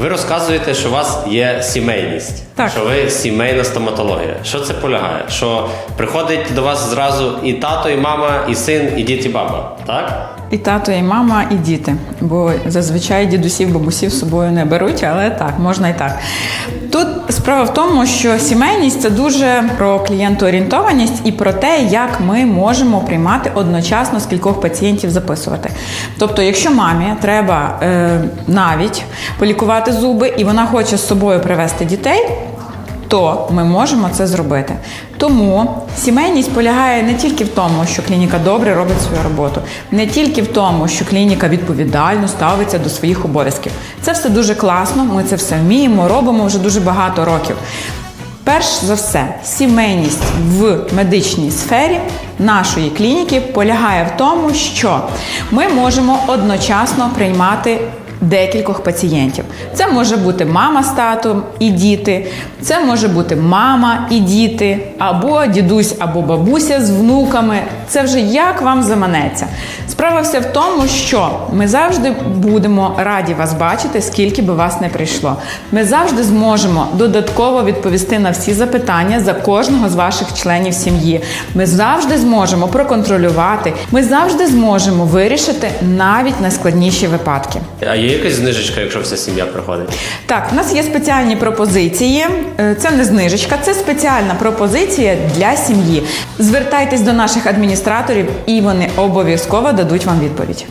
Ви розказуєте, що у вас є сімейність, Так. що ви сімейна стоматологія. Що це полягає? Що приходить до вас зразу і тато, і мама, і син, і дід, і баба, так? І тато, і мама, і діти. Бо зазвичай дідусів, бабусів з собою не беруть, але так, можна і так. Тут справа в тому, що сімейність це дуже про клієнтоорієнтованість і про те, як ми можемо приймати одночасно скількох пацієнтів записувати. Тобто, якщо мамі треба е, навіть полікувати зуби, і вона хоче з собою привезти дітей, то ми можемо це зробити. Тому сімейність полягає не тільки в тому, що клініка добре робить свою роботу, не тільки в тому, що клініка відповідально ставиться до своїх обов'язків. Це все дуже класно, ми це все вміємо, робимо вже дуже багато років. Перш за все, сімейність в медичній сфері нашої клініки полягає в тому, що ми можемо одночасно приймати декількох пацієнтів. Це може бути мама з татом і діти, це може бути мама і діти, або дідусь, або бабуся з внуками. Це вже як вам заманеться. Справа вся в тому, що ми завжди будемо раді вас бачити, скільки би вас не прийшло. Ми завжди зможемо додатково відповісти на всі запитання за кожного з ваших членів сім'ї. Ми завжди зможемо проконтролювати. Ми завжди зможемо вирішити навіть найскладніші випадки. А є якась знижечка, якщо вся сім'я приходить? Так, у нас є спеціальні пропозиції. Е, Це не знижечка, це спеціальна пропозиція для сім'ї. Звертайтесь до наших адміністраторів, і вони обов'язково дадуть вам відповідь.